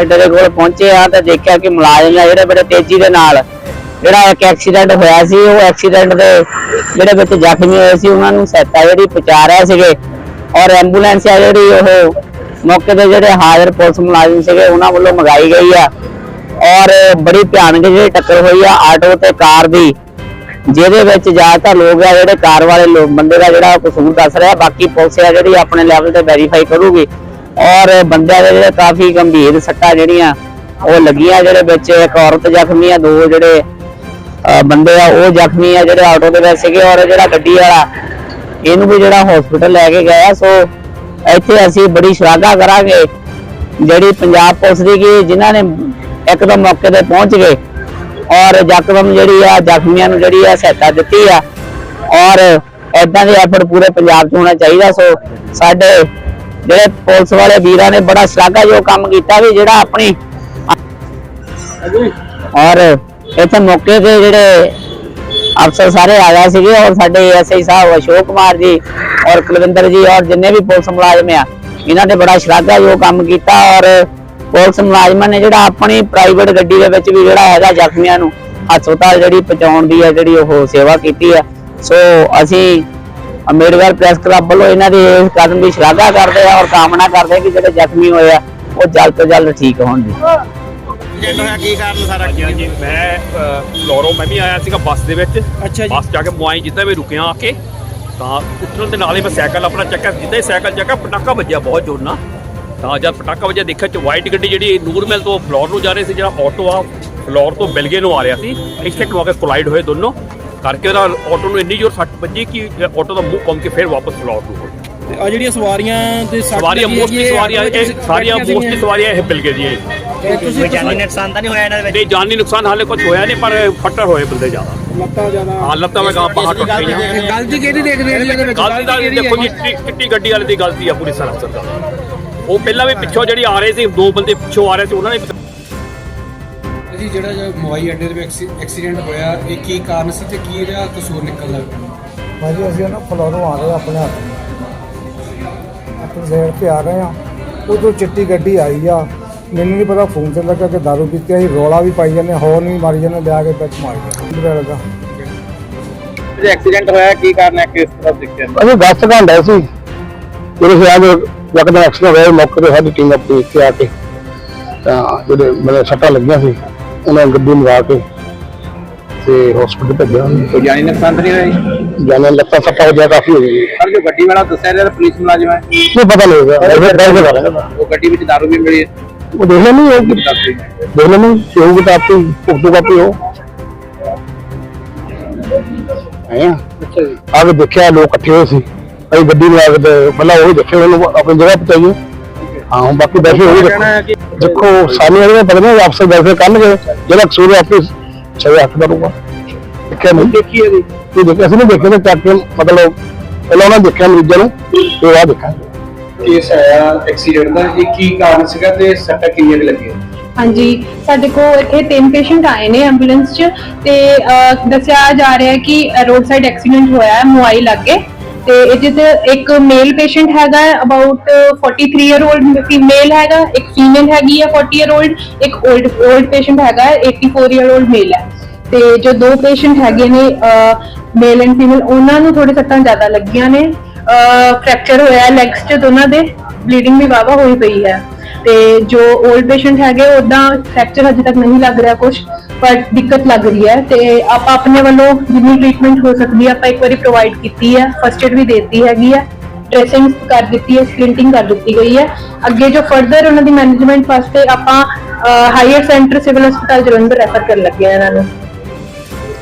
ਅੱਡੇ ਦੇ ਕੋਲ ਪਹੁੰਚੇ ਆ ਤੇ ਦੇਖਿਆ ਕਿ ਮੁਲਾਜ਼ਮ ਆ ਜਿਹੜੇ ਬੜੇ ਤੇਜ਼ੀ ਦੇ ਨਾਲ। ਜਿਹੜਾ ਇੱਕ ਐਕਸੀਡੈਂਟ ਹੋਇਆ ਸੀ, ਉਹ ਐਕਸੀਡੈਂਟ ਦੇ ਜਿਹੜੇ ਵਿੱਚ ਜ਼ਖਮੀ ਹੋਏ ਸੀ, ਉਹਨਾਂ ਨੂੰ ਸਹਾਇਤਾ ਜਿਹੜੀ ਪਹੁੰਚਾ ਰਹੇ ਸੀਗੇ। ਔਰ ਐਂਬੂਲੈਂਸ ਆ ਜਿਹੜੀ ਉਹ ਮੌਕੇ ਤੇ ਜਿਹੜੇ ਹਾਜ਼ਰ ਪੁਲਿਸ ਮੁਲਾਜ਼ਮ ਸੀਗੇ, ਉਹਨਾਂ ਵੱਲੋਂ ਮੰਗਾਈ ਗਈ ਆ। ਔਰ ਬੜੀ ਭਿਆਨਕ ਜਿਹੜੀ ਟੱਕਰ ਹੋਈ ਆ ਆਟੋ ਤੇ ਕਾਰ ਦੀ, ਜਿਹਦੇ ਵਿੱਚ ਜ਼ਿਆਦਾਤਰ ਲੋਕ ਆ ਜਿਹੜੇ ਕਾਰ ਵਾਲੇ ਲੋਕ, ਬੰਦੇ ਦਾ ਜਿਹੜਾ ਕਸੂਰ ਦੱਸ ਰਿਹਾ, ਬਾਕੀ ਪੁਲਿਸ ਆ ਜਿਹੜੀ ਆਪਣੇ ਲੈਵਲ ਤੇ ਵੈਰੀਫਾਈ ਕਰੂਗੀ। ਔਰ ਬੰਦਿਆਂ ਦੇ ਜਿਹੜੇ ਕਾਫੀ ਗੰਭੀਰ ਸੱਟਾਂ ਜਿਹੜੀਆਂ ਉਹ ਲੱਗੀਆਂ ਜਿਹੜੇ ਵਿੱਚ ਇੱਕ ਔਰਤ ਜ਼ਖਮੀ ਆ, ਦੋ ਜਿਹੜੇ ਬੰਦੇ ਆ, ਉਹ ਜ਼ਖਮੀ ਆ ਜਿਹੜੇ ਆਟੋ ਦੇ ਵਿੱਚ ਸੀਗੇ ਔਰ ਜਿਹੜਾ ਗੱਡੀ ਵਾਲਾ, ਇਹਨੂੰ ਵੀ ਜਿਹੜਾ ਹਸਪੀਟਲ ਲੈ ਕੇ ਗਿਆ। ਸੋ ਇੱਥੇ ਅਸੀਂ ਬੜੀ ਸ਼ਲਾਘਾ ਕਰਾਂਗੇ ਜਿਹੜੀ ਪੰਜਾਬ ਪੁਲਿਸ ਦੀ ਕਿ ਜਿਨ੍ਹਾਂ ਨੇ ਇੱਕਦਮ ਮੌਕੇ ਤੇ ਪਹੁੰਚ ਗਏ ਔਰ ਜਖਮ ਜਿਹੜੀ ਆ ਜ਼ਖਮੀਆਂ ਨੂੰ ਜਿਹੜੀ ਆ ਸਹਾਇਤਾ ਦਿੱਤੀ ਆ। ਔਰ ਇਦਾਂ ਦੇ ਐਫਰਟ ਪੂਰੇ ਪੰਜਾਬ 'ਚ ਹੋਣਾ ਚਾਹੀਦਾ ਸੋ ਸਾਡੇ ਜਿਹੜੇ ਪੁਲਿਸ ਵਾਲੇ ਵੀਰਾਂ ਨੇ ਬੜਾ ਸ਼ਲਾਘਾਯੋਗ ਕੰਮ ਕੀਤਾ ਵੀ ਜਿਹੜਾ ਆਪਣੀ ਔਰ ਇੱਥੇ ਮੌਕੇ ਤੇ ਜਿਹੜੇ ਅਫਸਰ ਸਾਰੇ ਆ ਗਏ ਸੀਗੇ ਔਰ ਸਾਡੇ ਐਸਆਈ ਸਾਹਿਬ ਅਸ਼ੋਕ ਕੁਮਾਰ ਜੀ ਔਰ ਕੁਲਵਿੰਦਰ ਜੀ ਔਰ ਜਿੰਨੇ ਵੀ ਪੁਲਿਸ ਮੁਲਾਜ਼ਮ ਆ, ਇਹਨਾਂ ਨੇ ਬੜਾ ਸ਼ਲਾਘਾਯੋਗ ਕੰਮ ਕੀਤਾ ਔਰ ਪੁਲਿਸ ਮੁਲਾਜ਼ਮਾਂ ਨੇ ਜਿਹੜਾ ਆਪਣੀ ਪ੍ਰਾਈਵੇਟ ਗੱਡੀ ਦੇ ਵਿੱਚ ਵੀ ਜਿਹੜਾ ਹੈਗਾ ਜ਼ਖਮੀਆਂ ਨੂੰ ਹਸਪਤਾਲ ਜਿਹੜੀ ਪਹੁੰਚਾਉਣ ਦੀ ਹੈ, ਜਿਹੜੀ ਉਹ ਸੇਵਾ ਕੀਤੀ ਹੈ। ਸੋ ਅਸੀਂ ਅੰਬੇਡਕਰ ਪ੍ਰੈਸ ਕਲੱਬ ਵੱਲੋਂ ਇਹਨਾਂ ਦੇ ਇਸ ਕਦਮ ਦੀ ਸ਼ਲਾਘਾ ਕਰਦੇ ਆ ਔਰ ਕਾਮਨਾ ਕਰਦੇ ਆ ਕਿ ਜਿਹੜੇ ਜ਼ਖਮੀ ਹੋਏ ਆ ਉਹ ਜਲਦ ਤੋਂ ਜਲਦ ਠੀਕ ਹੋਣ ਜੀ। ਕਿਹੜਾ ਹੋਇਆ ਕੀ ਕਾਰਨ ਸਾਰਾ? ਕੀ ਜੀ ਮੈਂ ਫਲੋਰੋ ਮੈਂ ਵੀ ਆਇਆ ਸੀਗਾ ਬੱਸ ਦੇ ਵਿੱਚ। ਅੱਛਾ ਜੀ। ਬੱਸ ਜਾ ਕੇ ਮੁਆਈ ਜਿੱਦਾਂ ਵੀ ਰੁਕਿਆ ਆ ਕੇ। ਤਾਂ ਉੱਠਣ ਦੇ ਨਾਲ ਹੀ ਮੈਂ ਸਾਈਕਲ ਆਪਣਾ ਚੱਕਿਆ ਜਿੱਦਾਂ ਹੀ ਸਾਈਕਲ ਚੱਕਿਆ ਪਟਾਕਾ ਵੱਜਿਆ ਬਹੁਤ ਜ਼ੋਰ ਨਾਲ। ਤਾਂ ਜਦ ਪਟਾਕਾ ਵੱਜਿਆ ਦੇਖਿਆ ਚ ਵਾਈਟ ਗੱਡੀ ਜਿਹੜੀ ਨੂਰਮਹਿਲ ਤੋਂ ਫਲੋਰ ਨੂੰ ਜਾ ਰਹੀ ਸੀ ਜਿਹੜਾ ਆਟੋ ਆ ਫਲੋਰ ਤੋਂ ਬਿਲਗੇ ਨੂੰ ਆ ਰਿਹਾ ਸੀ। ਐਕਸੈਕਟ ਵਾਕੇ ਕੋਲਾਈਡ ਹੋਏ ਦੋਨੋਂ। ਕਰਕੇ ਉਹਦਾ ਆਟੋ ਨੂੰ ਇੰਨੀ ਜ਼ੋਰ ਸੱਟ ਵੱਜੀ ਕਿ ਆਟੋ ਦਾ ਮੂੰਹ ਘੁੰਮ ਕੇ ਫਿਰ ਵਾਪਸ ਫਲੋਰ ਨੂੰ ਹੋ ਗਿਆ ਆ ਜਿਹੜੀਆਂ ਸਵਾਰੀਆਂ ਦੇ ਸੱਟ ਸਵਾਰੀਆਂ ਮੋਸਟਲੀ ਸਵਾਰੀਆਂ ਇਹ ਸਾਰੀਆਂ ਮੋਸਟਲੀ। ਸਵਾਰੀਆਂ ਇਹ ਦੀਆਂ ਇਹ ਇਹ ਤੁਸੀਂ ਜਾਨੀ ਨੁਕਸਾਨ ਤਾਂ ਨਹੀਂ ਹੋਇਆ ਇਹਨਾਂ ਦੇ ਵਿੱਚ? ਨਹੀਂ ਜਾਨੀ ਨੁਕਸਾਨ ਹਾਲੇ ਕੁਝ ਹੋਇਆ ਨਹੀਂ ਪਰ ਫੱਟਰ ਹੋਏ ਬੰਦੇ ਜ਼ਿਆਦਾ। ਲੱਤਾਂ ਜ਼ਿਆਦਾ। ਹਾਂ ਲੱਤਾਂ ਮੈਂ ਗਾਂ ਬਾਹਰ ਟੁੱਟ ਗਈਆਂ ਗਲਤੀ ਕਿਹਦੀ ਦੇਖਦੇ ਹੋ ਇਹਦੇ ਵਿੱਚ? ਗਲਤੀ ਦਾ ਦੇਖੋ ਜੀ? ਚਿੱਟੀ- ਗੱਡੀ ਵਾਲੇ ਦੀ ਗਲਤੀ ਆ ਪੂਰੀ ਸੜਕ ਸਰਕਾਰ ਉਹ ਪਹਿਲਾਂ ਵੀ ਪਿੱਛੋਂ ਜਿਹੜੀ ਆ ਰਹੇ ਸੀ ਦੋ ਬੰਦੇ ਪਿੱਛੋਂ ਆ ਰਹੇ ਸੀ ਉਹਨਾਂ ਨੇ ਜੀ ਜਿਹੜਾ ਜੋ ਮੋਬਾਈਲ ਅੱਡੇ ਦੇ ਵਿੱਚ ਐਕਸੀਡੈਂਟ ਹੋਇਆ ਇਹ ਕੀ ਕਾਰਨ ਸੀ ਤੇ ਕੀ ਇਹਦਾ ਕਸੂਰ ਨਿਕਲਦਾ? ਭਾਜੀ ਅਸੀਂ ਨਾ ਫਲੋਰੋਂ ਆ ਰਹੇ ਆਪਣੇ ਹੱਥ। ਆਪਣੇ ਸਾਈਡ ਤੇ ਆ ਰਹੇ ਆ ਉਦੋਂ ਚਿੱਟੀ ਗੱਡੀ ਆਈ ਆ। ਮੈਨੂੰ ਨਹੀਂ ਪਤਾ ਫੋਨ ਤੇ ਲੱਗਾ ਕਿ ਦਾਰੂ ਪੀਤੀ ਸੀ ਰੋਲਾ ਵੀ ਪਾਈ ਜਾਂਦੇ ਹੌਰਨ ਵੀ ਮਾਰੀ ਜਾਂਦੇ ਲਿਆ ਕੇ ਵਿੱਚ ਮਾਰ ਗਿਆ ਪਤਾ ਲੱਗਾ? ਐਕਸੀਡੈਂਟ ਹੋਇਆ ਕੀ ਕਾਰਨ ਹੈ ਕਿਸ ਤਰ੍ਹਾਂ ਦੇਖਿਆ? ਅਸੀਂ ਬੱਸ ਘੰਟਾ ਸੀ। ਜਿਹੜੇ ਸ਼ਾਇਦ ਯਕਦਮ ਐਕਸੀਡੈਂਟ ਹੋਇਆ ਮੌਕੇ ਤੇ ਸਾਡੀ ਟੀਮ ਆਪਣੀ ਇੱਥੇ ਆ ਕੇ ਤਾਂ ਜਿਹੜੇ ਮੇਰੇ ਸੱਟਾਂ ਲੱਗੀਆਂ ਸੀ। ਉਹਨਾਂ ਗੱਡੀ ਮੰਗਾ ਕੇ ਤੇ ਹਸਪੀਟਲ ਭੇਜਿਆ ਉਹਨੂੰ। ਕੋਈ ਜਾਨੀ ਨੁਕਸਾਨ ਤਾਂ ਨਹੀਂ ਹੋਇਆ ਜੀ? ਜਾਨੇ ਲੱਤਾਂ ਸੱਟਾਂ ਵਜਿਆ ਕਾਫੀ ਹੋ ਗਈ ਸਰ ਜੋ ਗੱਡੀ ਵਾਲਾ ਦੱਸਿਆ ਰਿਹਾ ਪੁਲਿਸ ਮੁਲਾਜ਼ਮ ਹੈ। ਇਹ ਪਤਾ ਨਹੀਂ ਉਹ ਗੱਡੀ ਵਿੱਚ ਦਾਰੂ ਵੀ ਮਿਲੀ ਹੈ। ਉਹ ਦੇਖ ਲੈਣੀ ਹੈ ਕਿ ਦੱਸ ਦਿਓ। ਦੇਖ ਲੈਣੀ ਹੋਊਗੀ ਤਾਂ ਆਪੇ ਭੁਗਤੂ ਕਾਪੀ ਹੋ ਆਇਆ ਅੱਛਾ ਜੀ। ਆ ਕੇ ਦੇਖਿਆ ਲੋਕ ਇਕੱਠੇ ਹੋਏ ਸੀ। ਅਸੀਂ ਗੱਡੀ ਆ ਕੇ ਤੇ ਪਹਿਲਾਂ ਉਹ ਦੇਖੇ ਉਹਨੂੰ ਆਪਣੀ ਜਗ੍ਹਾ ਪਹੁੰਚਾਈਏ ਹਾਂ ਬਾਕੀ ਵੈਸੇ ਉਹ ਕਹਿਣਾ ਹੈ ਕਿ ਦੇਖੋ ਸਾਨੂੰ ਇਹਦੇ ਪਤਾ ਨਹੀਂ ਅਫਸਰ ਵੈਸੇ ਕਰਨਗੇ ਜਿਹੜਾ ਕਸੂਰ ਆਪੇ ਸਹੀ ਹੱਕ ਕਰੂਗਾ ਦੇਖਿਆ ਨਹੀਂ? ਦੇਖੀ ਹੈ ਜੀ। ਇਹ ਦੇਖਿਆ ਅਸੀਂ ਨਹੀਂ ਦੇਖਿਆ ਤੇ ਚੱਕ ਕੇ ਮਤਲਬ ਪਹਿਲਾਂ ਉਹਨਾਂ ਨੇ ਦੇਖਿਆ ਮਰੀਜ਼ਾਂ ਨੂੰ ਤੇ ਆ ਦੇਖਿਆ। ਕੇਸ ਆਇਆ ਐਕਸੀਡੈਂਟ ਦਾ ਇਹ ਕੀ ਕਾਰਨ ਸੀਗਾ ਤੇ ਸੱਟਾਂ ਕਿੰਨੀਆਂ ਕੁ ਲੱਗੀਆਂ? ਹਾਂਜੀ ਸਾਡੇ ਕੋਲ ਇੱਥੇ ਤਿੰਨ ਪੇਸ਼ੈਂਟ ਆਏ ਨੇ ਐਂਬੂਲੈਂਸ 'ਚ ਤੇ ਦੱਸਿਆ ਜਾ ਰਿਹਾ ਹੈ ਕਿ ਰੋਡ ਸਾਈਡ ਐਕਸੀਡੈਂਟ ਹੋਇਆ ਹੈ ਮੁਆਈ ਲੱਗੇ। ਤੇ ਇਹਦੇ ਤੇ ਇੱਕ ਮੇਲ ਪੇਸ਼ੈਂਟ ਹੈਗਾ ਅਬਾਊਟ 43 ਇਅਰ 올ਡ ਫੀਮੇਲ ਹੈਗਾ, ਇੱਕ ਫੀਮੇਲ ਹੈਗੀ ਹੈ 40 ਇਅਰ 올ਡ ਇੱਕ 올ਡ 올ਡ ਪੇਸ਼ੈਂਟ ਹੈਗਾ 84 ਇਅਰ 올ਡ ਮੇਲ ਹੈ। ਤੇ ਜੋ ਦੋ ਪੇਸ਼ੈਂਟ ਹੈਗੇ ਨੇ ਮੇਲ ਐਂਡ ਫੀਮੇਲ ਉਹਨਾਂ ਨੂੰ ਥੋੜੇ ਸੱਟਾਂ ਜ਼ਿਆਦਾ ਲੱਗੀਆਂ ਨੇ। ਫ੍ਰੈਕਚਰ ਹੋਇਆ ਲੈਗਸ 'ਚ ਦੋਨਾਂ ਦੇ ਬਲੀਡਿੰਗ ਵੀ ਵਾਵਾ ਹੋਈ ਪਈ ਹੈ। ਤੇ ਜੋ 올ਡ ਪੇਸ਼ੈਂਟ ਹੈਗੇ ਉਹਦਾ ਫ੍ਰੈਕਚਰ ਹਜੇ ਤੱਕ ਨਹੀਂ ਲੱਗ ਰਿਹਾ ਕੁਝ ਪਰ ਦਿੱਕਤ ਲੱਗ ਰਹੀ ਹੈ ਤੇ ਆਪਾਂ ਆਪਣੇ ਵੱਲੋਂ ਜਿੰਨੀ ਟ੍ਰੀਟਮੈਂਟ ਹੋ ਸਕਦੀ ਹੈ, ਆਪਾਂ ਇੱਕ ਵਾਰੀ ਪ੍ਰੋਵਾਈਡ ਕੀਤੀ ਹੈ ਫਰਸਟ ਏਡ ਵੀ ਦੇ ਦਿੱਤੀ ਹੈਗੀ ਹੈ ਡ੍ਰੈਸਿੰਗ ਕਰ ਦਿੱਤੀ ਹੈ ਸਪਲਿੰਟਿੰਗ ਕਰ ਦਿੱਤੀ ਗਈ ਹੈ। ਅੱਗੇ ਜੋ ਫਰਦਰ ਉਹਨਾਂ ਦੀ ਮੈਨੇਜਮੈਂਟ ਵਾਸਤੇ ਆਪਾਂ ਹਾਇਰ ਸੈਂਟਰ ਸਿਵਲ ਹਸਪਤਾਲ ਜਲੰਧਰ ਰੈਫਰ ਕਰਨ ਲੱਗੇ ਹਾਂ ਇਹਨਾਂ ਨੂੰ।